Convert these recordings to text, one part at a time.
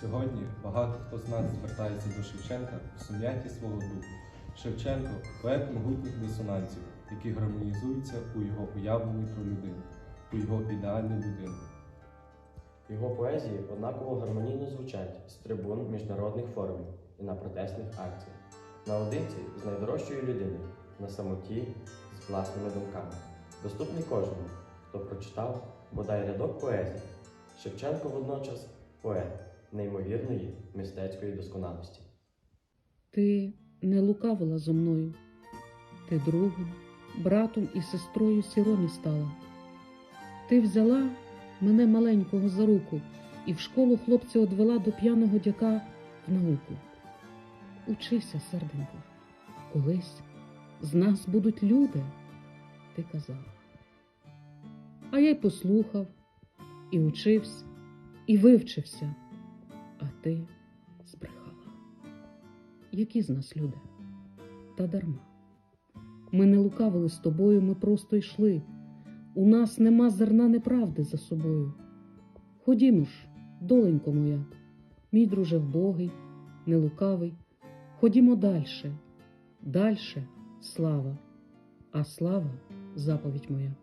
Сьогодні багато хто з нас звертається до Шевченка у сум'ятті свого духу. Шевченко поет могутніх дисонансів, які гармонізуються у його уявленні про людину, у його ідеальний будинок. Його поезії однаково гармонійно звучать з трибун міжнародних форумів і на протестних акціях, наодинці з найдорожчою людиною, на самоті з власними думками, доступний кожному, хто прочитав бодай рядок поезії. Шевченко водночас поет неймовірної мистецької досконалості. Ти не лукавила зо мною, ти другом, братом і сестрою сіромі стала. Ти взяла мене маленького за руку і в школу хлопця одвела до п'яного дяка в науку. Учися, серденько, колись з нас будуть люди, ти казала. А я й послухав, і учився, і вивчився, а ти збрехала. Які з нас люди? Та дарма. Ми не лукавили з тобою, ми просто йшли. У нас нема зерна неправди за собою. Ходімо ж, доленько моя, мій друже вбогий, не лукавий. Ходімо дальше, дальше слава, а слава заповідь моя.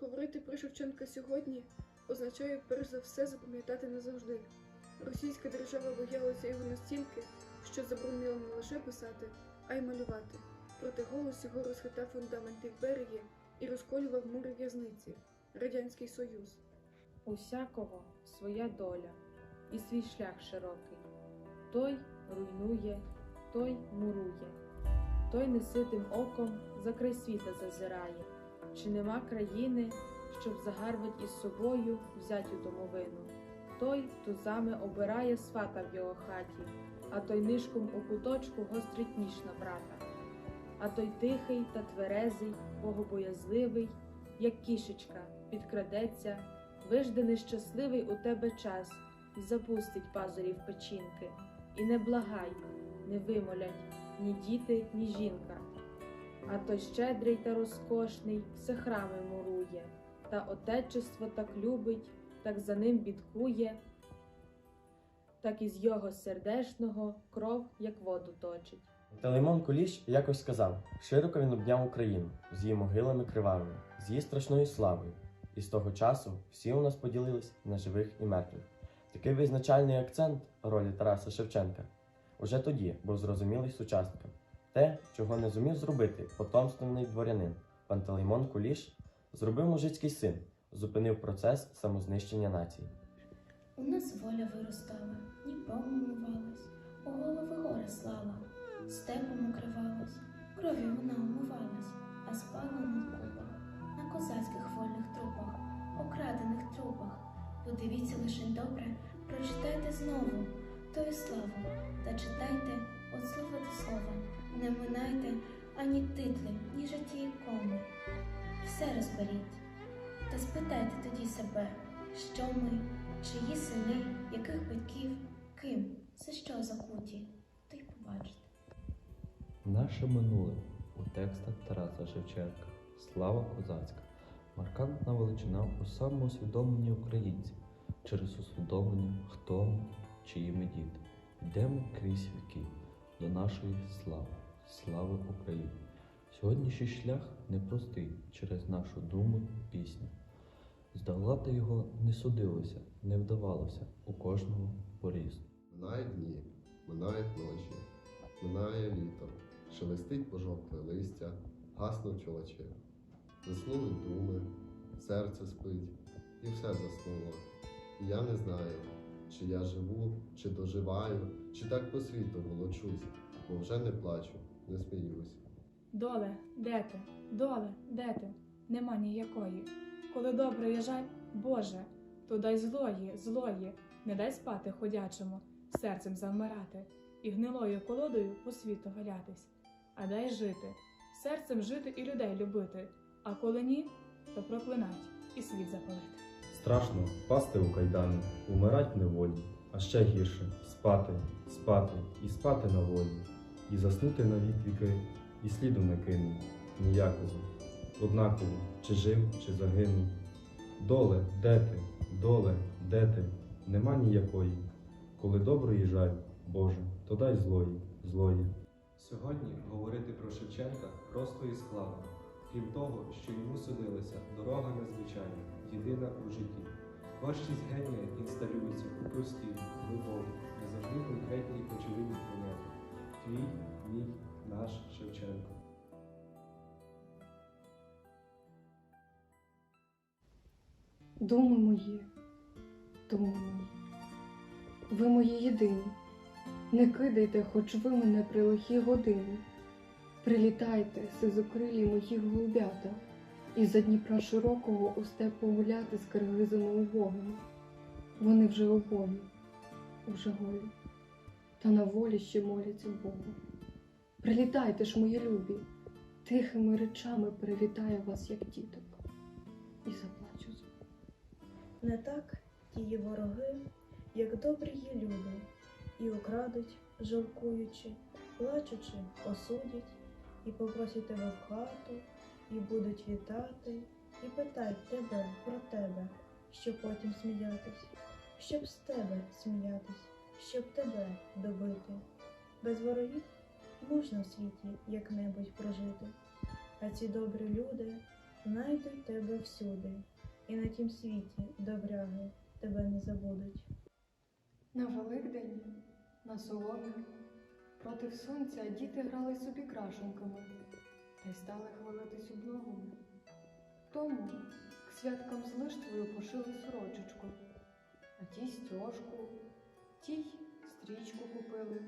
Говорити про Шевченка сьогодні означає перш за все запам'ятати назавжди. Російська держава боялася його настільки, що заборонила не лише писати, а й малювати. Проте голос його розхитав фундаменти імперії і розколював мури в'язниці Радянський Союз. Усякого своя доля і свій шлях широкий. Той руйнує, той мурує, той неситим оком за край світа зазирає. Чи нема країни, щоб загарбать із собою взятю домовину? Той тузами обирає свата в його хаті, а той нишком у куточку гострить ніж на брата. А той тихий та тверезий, богобоязливий, як кішечка, підкрадеться, вижде нещасливий у тебе час і запустить пазурів печінки. І не благай, не вимолять ні діти, ні жінка. А той щедрий та розкошний все храми мурує, та отечество так любить, так за ним бідкує, так із його сердешного кров, як воду точить. Телеймон Куліш якось сказав: широко він обняв Україну з її могилами кривавими, з її страшною славою. І з того часу всі у нас поділились на живих і мертвих. Такий визначальний акцент ролі Тараса Шевченка уже тоді був зрозумілий сучасникам. Те, чого не зумів зробити потомственний дворянин Пантелеймон Куліш, зробив мужицький син, зупинив процес самознищення нації. У нас воля виростала, Дніпром умивалась, у голови гори слала, степом укривалась, кров'ю вона умивалась, а спала на купах, на козацьких вольних трупах, окрадених трупах. Подивіться лише добре, прочитайте знову тою славу, та читайте от слова до слова, не минайте ані титли, ні житті ікони. Все розберіть, та спитайте тоді себе, що ми, чиї сини, яких батьків, ким, за що закуті, то й побачите. Наше минуле у текстах Тараса Шевченка. Слава козацька. Маркантна величина у самоусвідомленні українців через усвідомлення, хто ми, чиї ми діти. Йдемо крізь віки до нашої слави, слави України. Сьогоднішній шлях непростий через нашу думу і пісню. Здолати його не судилося, не вдавалося у кожного по-різному. Минають дні, минають ночі, минає літо, шелестить пожовкле листя, гаснуть чолочі. Заснули думи, серце спить, і все заснуло. І я не знаю, чи я живу, чи доживаю, чи так по світу волочусь, бо вже не плачу, не сміюсь. Доле, де ти? Доле, де ти? Нема ніякої. Коли добре є жаль, Боже, то дай злої, злої, не дай спати ходячому, серцем завмирати, і гнилою колодою по світу галятись, а дай жити, серцем жити і людей любити, а коли ні, то проклинать і світ запалити. Страшно впасти у кайдани, умирать неволі, а ще гірше спати, спати і спати на волі, і заснути на вік віки, і сліду не кину ніякого. Однаково, чи жив, чи загинув. Доле, де ти, доле, де ти, нема ніякої. Коли доброї жаль, Боже, то дай злої, злої. Сьогодні говорити про Шевченка просто і складно. Крім того, що йому судилася дорога незвичайна, єдина у житті. Творчість генія інсталюється у простій, глибокій, не завжди конкретній очевидній поняття. Твій, мій, наш Шевченко. Думи мої, думи мої, ви мої єдині. Не кидайте, хоч ви мене при лихій годині. Прилітайте, сизокрилі мої голубята, і за Дніпра широкого у степу гуляти з киргизами убогими. Вони вже убогі, уже голі, та на волі ще моляться Богу. Прилітайте ж, мої любі, тихими речами привітаю вас, як діток, і заплачу Не так тії вороги, як добрі є люди, і украдуть, жалкуючи, плачучи, осудять, і попросять тебе в хату, і будуть вітати, і питать тебе про тебе, щоб потім сміятись, щоб з тебе сміятись, щоб тебе добити. Без ворогів можна в світі як-небудь прожити, а ці добрі люди знайдуть тебе всюди і на тім світі, добряги, тебе не забудуть. На Великдень, на соломі, проти сонця діти грали собі крашенками та й стали хвалитись обновами. Тому к святкам з лиштвою пошили сорочечку, а ті стяжку, тій стрічку купили,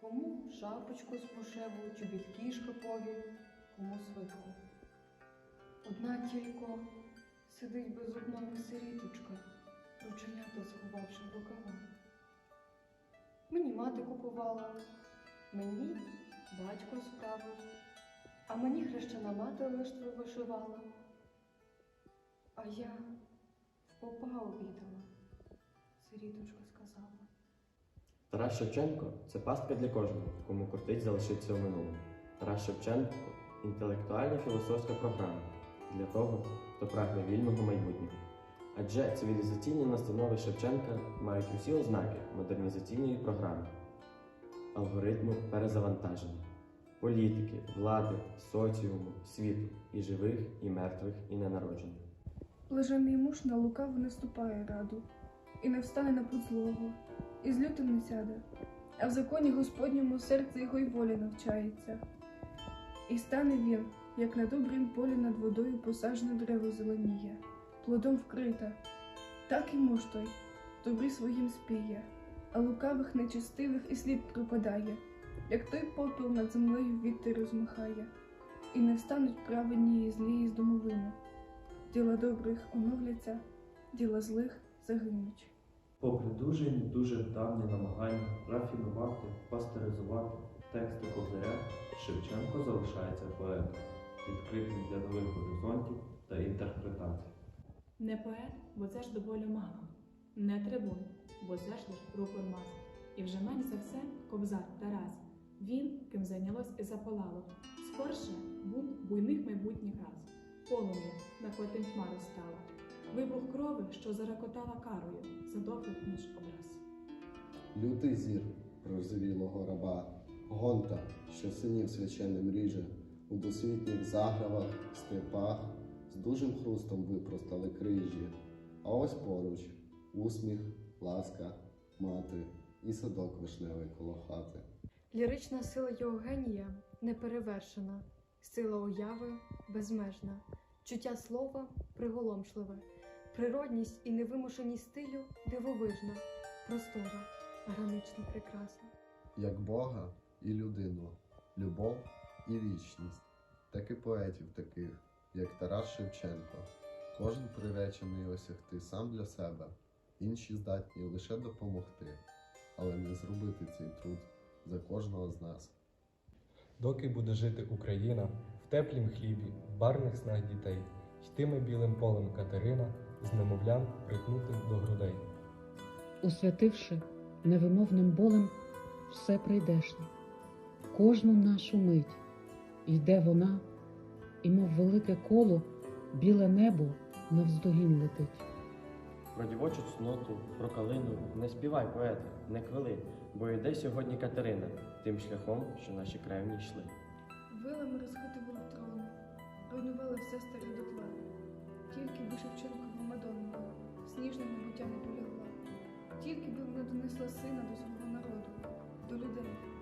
кому шапочку з пошеву, чобітки шипові, кому свитку. Одна тільки сидить безодною сиріточка, рученята сховавши в рукава. Мені мати купувала, мені батько справив, а мені хрещена мати лиштви вишивала. А я в попа обідала, сиріточка сказала. Тарас Шевченко це пастка для кожного, кому кортить залишитися у минулому. Тарас Шевченко інтелектуальна філософська програма для того, хто прагне вільного майбутнього. Адже цивілізаційні настанови Шевченка мають усі ознаки модернізаційної програми, алгоритму перезавантаження, політики, влади, соціуму, світу і живих, і мертвих, і ненароджених. Блажений муж на лукаву не ступає раду, і не встане на путь злого, і з не сяде, а в законі Господньому серце його й волі навчається. І стане він, як на добрім полі над водою посажене дерево зеленіє, плодом вкрита. Так і муж той, добрі своїм спіє, а лукавих нечестивих і слід припадає, як той попіл над землею вітер розмахає, і не встануть праведні і злі із домовини. Діла добрих оновляться, діла злих загинуть. Попри дуже і не дуже давні намагання рафінувати, пастеризувати тексти Кобзаря, Шевченко залишається поетом, відкритим для нових горизонтів та інтерпретацій. Не поет, бо це ж до болю. Не трибун, бо це ж лиш рупор маз. І вже менш за все кобзар Тарас. Він, ким зайнялось і запалало. Скорше бунт буйних майбутніх раз. Полум'я, на котим тьмару стала. Вибух крови, що зарокотала карою, задовгих ніж образ. Лютий зір прозрілого раба, гонта, що синів священним ріже, у досвітніх загравах, степах, з дужим хрустом випростали крижі, а ось поруч усміх, ласка, мати і садок вишневий коло хати. Лірична сила його генія неперевершена, сила уяви безмежна, чуття слова приголомшливе, природність і невимушеність стилю дивовижна, простора, гранично прекрасна. Як Бога і людину, любов і вічність, так і поетів таких, як Тарас Шевченко. Кожен приречений осягти сам для себе, інші здатні лише допомогти, але не зробити цей труд за кожного з нас. Доки буде жити Україна в теплім хлібі, в барних снах дітей, йтиме білим полем Катерина з немовлям прикнутим до грудей. Освятивши невимовним болем все прийдешнє, кожну нашу мить йде вона, і, мов велике коло, біле небо навздогін летить. Про дівочу цноту, про калину не співай, поети, не квили, бо йде сьогодні Катерина тим шляхом, що наші кревні йшли. Вилами розхитували трон, руйнували все старе дотла, тільки Бишевченко Сніжне буття не полягла, тільки би вона донесла сина до свого народу, до людей.